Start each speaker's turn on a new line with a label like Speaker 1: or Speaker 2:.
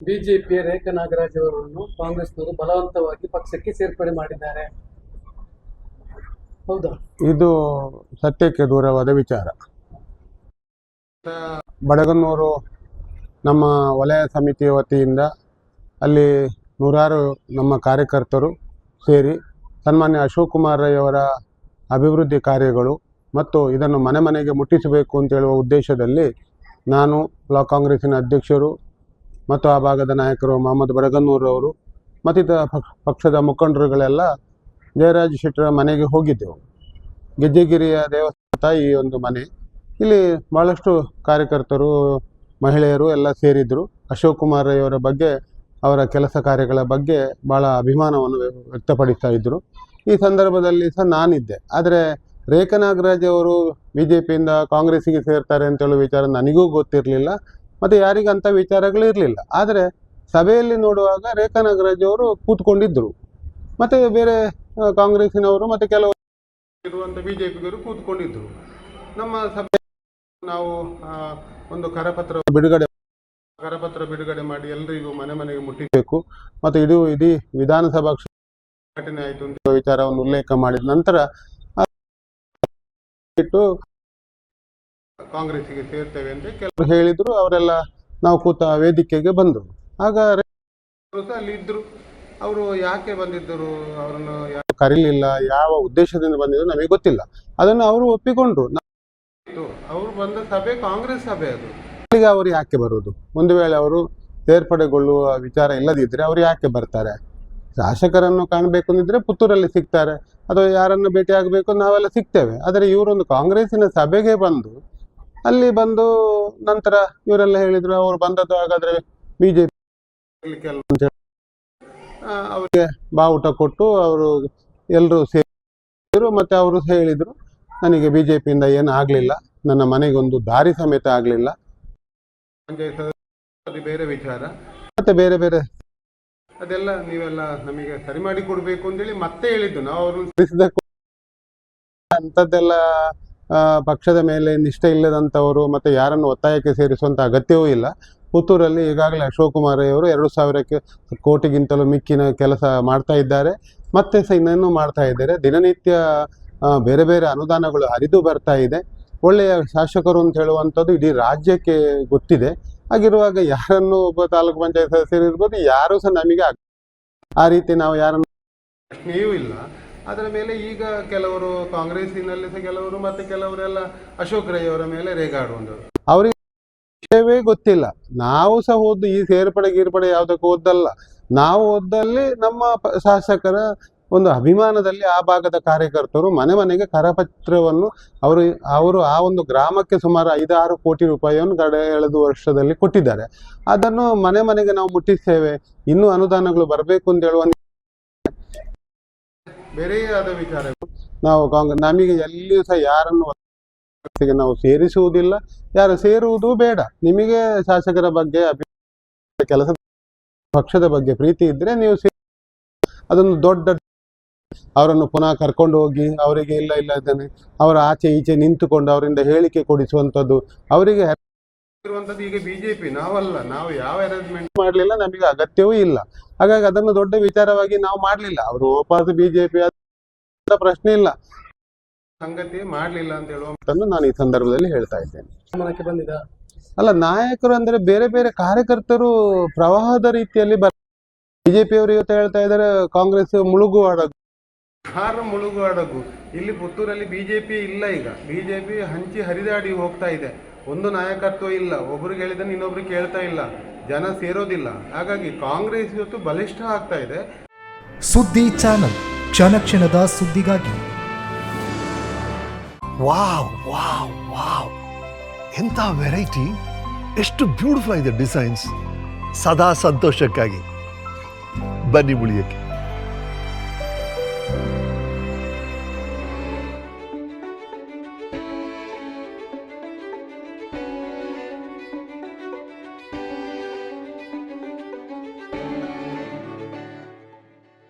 Speaker 1: ಬಿಜೆಪಿಯ ರೇಖಾ ನಾಗರಾಜ್ ಅವರನ್ನು ಕಾಂಗ್ರೆಸ್ನವರು ಬಲವಂತವಾಗಿ ಪಕ್ಷಕ್ಕೆ ಸೇರ್ಪಡೆ ಮಾಡಿದ್ದಾರೆ.
Speaker 2: ಇದು ಸತ್ಯಕ್ಕೆ ದೂರವಾದ ವಿಚಾರ. ಬಡಗನ್ನೂರು ನಮ್ಮ ವಲಯ ಸಮಿತಿಯ ವತಿಯಿಂದ ಅಲ್ಲಿ ನೂರಾರು ನಮ್ಮ ಕಾರ್ಯಕರ್ತರು ಸೇರಿ ಸನ್ಮಾನ್ಯ ಅಶೋಕ್ ಕುಮಾರ್ ರೈ ಅವರ ಅಭಿವೃದ್ಧಿ ಕಾರ್ಯಗಳು ಮತ್ತು ಇದನ್ನು ಮನೆ ಮನೆಗೆ ಮುಟ್ಟಿಸಬೇಕು ಅಂತ ಹೇಳುವ ಉದ್ದೇಶದಲ್ಲಿ ನಾನು ಬ್ಲಾಕ್ ಕಾಂಗ್ರೆಸ್ಸಿನ ಅಧ್ಯಕ್ಷರು ಮತ್ತು ಆ ಭಾಗದ ನಾಯಕರು ಮೊಹಮ್ಮದ್ ಬಡಗನ್ನೂರವರು ಮತ್ತಿತರ ಪಕ್ಷ- ಪಕ್ಷದ ಮುಖಂಡರುಗಳೆಲ್ಲ ಜಯರಾಜ್ ಶೆಟ್ಟರ ಮನೆಗೆ ಹೋಗಿದ್ದೆವು. ಗೆಜ್ಜೆಗಿರಿಯ ದೇವಸ್ಥಾನ ಈ ಒಂದು ಮನೆ. ಇಲ್ಲಿ ಭಾಳಷ್ಟು ಕಾರ್ಯಕರ್ತರು, ಮಹಿಳೆಯರು ಎಲ್ಲ ಸೇರಿದ್ದರು ಅಶೋಕ್ ಕುಮಾರ್ ರೈ ಅವರ ಬಗ್ಗೆ, ಅವರ ಕೆಲಸ ಕಾರ್ಯಗಳ ಬಗ್ಗೆ ಭಾಳ ಅಭಿಮಾನವನ್ನು ವ್ಯ- ವ್ಯಕ್ತಪಡಿಸ್ತಾ ಇದ್ದರು ಈ ಸಂದರ್ಭದಲ್ಲಿ ಸಹ ನಾನಿದ್ದೆ. ಆದರೆ ರೇಖಾ ನಾಗರಾಜ್ ಅವರು ಬಿ ಜೆ ಪಿಯಿಂದ ಕಾಂಗ್ರೆಸ್ಸಿಗೆ ಸೇರ್ತಾರೆ ಅಂತೇಳೋ ವಿಚಾರ ನನಗೂ ಗೊತ್ತಿರಲಿಲ್ಲ. ಮತ್ತು ಯಾರಿಗಂಥ ವಿಚಾರಗಳು ಇರಲಿಲ್ಲ. ಆದರೆ ಸಭೆಯಲ್ಲಿ ನೋಡುವಾಗ ರೇಖಾ ನಾಗರಾಜ್ ಅವರು ಕೂತ್ಕೊಂಡಿದ್ದರು ಮತ್ತು ಬೇರೆ ಕಾಂಗ್ರೆಸ್ಸಿನವರು ಮತ್ತು ಕೆಲವು ಇರುವಂಥ ಬಿ ಜೆ ಪಿಗರು ನಮ್ಮ ಸಭೆ ನಾವು ಒಂದು ಕರಪತ್ರ ಬಿಡುಗಡೆ ಕರಪತ್ರ ಬಿಡುಗಡೆ ಮಾಡಿ ಎಲ್ಲರಿಗೂ ಮನೆ ಮನೆಗೆ ಮುಟ್ಟಿಸಬೇಕು. ಮತ್ತು ಇದು ಇಡೀ ವಿಧಾನಸಭಾ ಕ್ಷೇತ್ರ ಘಟನೆ ಆಯಿತು ಅಂತ ವಿಚಾರವನ್ನು ಉಲ್ಲೇಖ ಮಾಡಿದ ನಂತರ ಕಾಂಗ್ರೆಸ್ಸಿಗೆ ಸೇರ್ತೇವೆ ಅಂತ ಕೆಲವರು ಹೇಳಿದ್ರು, ಅವರೆಲ್ಲ ನಾವು ಕೂತ ವೇದಿಕೆಗೆ ಬಂದರು ಆಗ ಅಲ್ಲಿ ಇದ್ರು. ಅವರು ಯಾಕೆ ಬಂದಿದ್ದರು? ಅವರನ್ನು ಕರೀಲಿಲ್ಲ? ಯಾವ ಉದ್ದೇಶದಿಂದ ಬಂದಿದ್ರು ನಮಗೆ ಗೊತ್ತಿಲ್ಲ. ಅದನ್ನು ಅವರು ಒಪ್ಪಿಕೊಂಡ್ರು. ಅವರು ಬಂದ ಸಭೆ ಕಾಂಗ್ರೆಸ್ ಸಭೆ ಅದು. ಅಲ್ಲಿಗೆ ಅವರು ಯಾಕೆ ಬರುವುದು ಒಂದು ವೇಳೆ ಅವರು ಸೇರ್ಪಡೆಗೊಳ್ಳುವ ವಿಚಾರ ಇಲ್ಲದಿದ್ದರೆ ಅವರು ಯಾಕೆ ಬರ್ತಾರೆ? ಶಾಸಕರನ್ನು ಕಾಣಬೇಕು ಅಂದಿದ್ರೆ ಪುತ್ತೂರಲ್ಲಿ ಸಿಗ್ತಾರೆ. ಅಥವಾ ಯಾರನ್ನು ಭೇಟಿ ಆಗಬೇಕು ನಾವೆಲ್ಲ ಸಿಗ್ತೇವೆ. ಆದರೆ ಇವರೊಂದು ಕಾಂಗ್ರೆಸ್ಸಿನ ಸಭೆಗೆ ಬಂದು ಅಲ್ಲಿ ಬಂದು ನಂತರ ಇವರೆಲ್ಲ ಹೇಳಿದ್ರು ಅವರು ಬಂದದ್ದು ಹಾಗಾದ್ರೆ ಬಿಜೆಪಿ ಅವರಿಗೆ ಬಾವುಟ ಕೊಟ್ಟು ಅವರು ಎಲ್ಲರೂ ಸೇರಿದ್ರು ಮತ್ತೆ ಅವರು ಹೇಳಿದ್ರು ಹೇಳಿದರು ನನಗೆ ಬಿಜೆಪಿಯಿಂದ ಏನು ಆಗಲಿಲ್ಲ ನನ್ನ ಮನೆಗೊಂದು ದಾರಿ ಸಮೇತ ಆಗಲಿಲ್ಲ. ಬೇರೆ ವಿಚಾರ. ಮತ್ತೆ ಬೇರೆ ಬೇರೆ. ಅದೆಲ್ಲ ನೀವೆಲ್ಲ ನಮಗೆ ಸರಿ ಮಾಡಿ ಕೊಡಬೇಕು ಅಂತೇಳಿ ಮತ್ತೆ ಹೇಳಿದ್ದು ನಾವು ಅವ್ರನ್ನ ಅಂತದ್ದೆಲ್ಲ ಪಕ್ಷದ ಮೇಲೆ ನಿಷ್ಠೆ ಇಲ್ಲದಂಥವರು ಮತ್ತೆ ಯಾರನ್ನು ಒತ್ತಾಯಕ್ಕೆ ಸೇರಿಸುವಂಥ ಅಗತ್ಯವೂ ಇಲ್ಲ. ಪುತ್ತೂರಲ್ಲಿ ಈಗಾಗಲೇ ಅಶೋಕ್ ಕುಮಾರ್ ಅವರು ಎರಡು ಸಾವಿರಕ್ಕೆ ಕೋಟಿಗಿಂತಲೂ ಮಿಕ್ಕಿನ ಕೆಲಸ ಮಾಡ್ತಾ ಇದ್ದಾರೆ. ಮತ್ತೆ ಸಹ ಇನ್ನೇನು ಮಾಡ್ತಾ ಇದ್ದಾರೆ? ದಿನನಿತ್ಯ ಬೇರೆ ಬೇರೆ ಅನುದಾನಗಳು ಹರಿದು ಬರ್ತಾ ಇದೆ. ಒಳ್ಳೆಯ ಶಾಸಕರು ಅಂತ ಹೇಳುವಂಥದ್ದು ಇಡೀ ರಾಜ್ಯಕ್ಕೆ ಗೊತ್ತಿದೆ. ಹಾಗಿರುವಾಗ ಯಾರನ್ನು ಒಬ್ಬ ತಾಲೂಕು ಪಂಚಾಯತ್ ಸದಸ್ಯರು ಇರ್ಬೋದು, ಯಾರು ಸಹ ನಮಗೆ ಆ ರೀತಿ ನಾವು ಯಾರನ್ನು ಪ್ರಶ್ನೆಯೂ ಇಲ್ಲ. ಅದರ ಮೇಲೆ ಈಗ ಕೆಲವರು ಕಾಂಗ್ರೆಸ್ಸಿನಲ್ಲಿ ಸಹ ಕೆಲವರು ಮತ್ತೆ ಕೆಲವರೆಲ್ಲ ಅಶೋಕ್ ರೈ ಅವರ ಮೇಲೆ ರೇಗಾಡುವಂಥವ್ರು ಅವರಿಗೆ ವಿಷಯವೇ ಗೊತ್ತಿಲ್ಲ. ನಾವು ಸಹ ಈ ಸೇರ್ಪಡೆ ಗೀರ್ಪಡೆ ಯಾವುದಕ್ಕೆ ಓದ್ದಲ್ಲ. ನಾವು ಓದ್ದಲ್ಲಿ ನಮ್ಮ ಶಾಸಕರ ಒಂದು ಅಭಿಮಾನದಲ್ಲಿ ಆ ಭಾಗದ ಕಾರ್ಯಕರ್ತರು ಮನೆ ಮನೆಗೆ ಕರಪತ್ರವನ್ನು ಅವರು ಅವರು ಆ ಒಂದು ಗ್ರಾಮಕ್ಕೆ ಸುಮಾರು ಐದಾರು ಕೋಟಿ ರೂಪಾಯಿಯನ್ನು ಕಡೆ ಎಳೆದು ವರ್ಷದಲ್ಲಿ ಕೊಟ್ಟಿದ್ದಾರೆ. ಅದನ್ನು ಮನೆ ಮನೆಗೆ ನಾವು ಮುಟ್ಟಿಸ್ತೇವೆ. ಇನ್ನೂ ಅನುದಾನಗಳು ಬರಬೇಕು ಅಂತ ಹೇಳುವ ಬೇರೆ ಆದ ವಿಚಾರಗಳು ನಾವು ಕಾಂಗ್ರೆಸ್ ನಮಗೆ ಎಲ್ಲಿಯೂ ಸಹ ಯಾರನ್ನು ನಾವು ಸೇರಿಸುವುದಿಲ್ಲ. ಯಾರು ಸೇರುವುದು ಬೇಡ. ನಿಮಗೆ ಶಾಸಕರ ಬಗ್ಗೆ ಕೆಲಸ ಪಕ್ಷದ ಬಗ್ಗೆ ಪ್ರೀತಿ ಇದ್ರೆ ನೀವು ಅದೊಂದು ದೊಡ್ಡ ಅವರನ್ನು ಪುನಃ ಕರ್ಕೊಂಡು ಹೋಗಿ ಅವರಿಗೆ ಇಲ್ಲ ಇಲ್ಲ ಅವರ ಆಚೆ ಈಚೆ ನಿಂತುಕೊಂಡು ಅವರಿಂದ ಹೇಳಿಕೆ ಕೊಡಿಸುವಂಥದ್ದು ಅವರಿಗೆ ಇರುವಂಥದ್ದು ಈಗ ಬಿಜೆಪಿ ನಾವಲ್ಲ ನಾವು ಯಾವ ಅರೇಂಜ್ಮೆಂಟ್ ಮಾಡಲಿಲ್ಲ ನಮಗೆ ಅಗತ್ಯವೂ ಇಲ್ಲ. ಹಾಗಾಗಿ ಅದನ್ನು ದೊಡ್ಡ ವಿಚಾರವಾಗಿ ನಾವು ಮಾಡಲಿಲ್ಲ. ಅವರು ವಾಪಸ್ ಬಿಜೆಪಿ ಪ್ರಶ್ನೆ ಇಲ್ಲ. ಸಂಗತಿ ಮಾಡಲಿಲ್ಲ ಅಂತ ಹೇಳುವಂತನ್ನು ನಾನು ಈ ಸಂದರ್ಭದಲ್ಲಿ ಹೇಳ್ತಾ ಇದ್ದೇನೆ. ಅಲ್ಲ ನಾಯಕರು ಅಂದ್ರೆ ಬೇರೆ ಬೇರೆ ಕಾರ್ಯಕರ್ತರು ಪ್ರವಾಹದ ರೀತಿಯಲ್ಲಿ ಬರ್ ಬಿಜೆಪಿ ಅವರು ಇವತ್ತು ಹೇಳ್ತಾ ಇದ್ದಾರೆ ಕಾಂಗ್ರೆಸ್ ಮುಳುಗು ಹಡಗು ಯಾರು ಮುಳುಗು ಹಡಗು ಇಲ್ಲಿ ಪುತ್ತೂರಲ್ಲಿ ಬಿಜೆಪಿ ಇಲ್ಲ ಈಗ. ಬಿಜೆಪಿ ಹಂಚಿ ಹರಿದಾಡಿ ಹೋಗ್ತಾ ಇದೆ. ಒಂದು ನಾಯಕತ್ವ ಇಲ್ಲ ಒಬ್ರಿಗೆ ಹೇಳಿದನ್ನು ಇನ್ನೊಬ್ರು ಕೇಳ್ತಾ ಇಲ್ಲ ಜನ ಸೇರೋದಿಲ್ಲ. ಹಾಗಾಗಿ ಕಾಂಗ್ರೆಸ್ ಇವತ್ತು ಬಲಿಷ್ಠ ಆಗ್ತಾ ಇದೆ.
Speaker 3: ಸುದ್ದಿ ಚಾನಲ್ ಕ್ಷಣ ಕ್ಷಣದ ಸುದ್ದಿಗಾಗಿ.
Speaker 4: Wow wow wow. ಎಂಥ ವೆರೈಟಿ ಎಷ್ಟು ಬ್ಯೂಟಿಫುಲ್ ಆಗಿದೆ ಡಿಸೈನ್ಸ್ ಸದಾ ಸಂತೋಷಕ್ಕಾಗಿ. ಬನ್ನಿ ಉಳಿಯಕ್ಕೆ.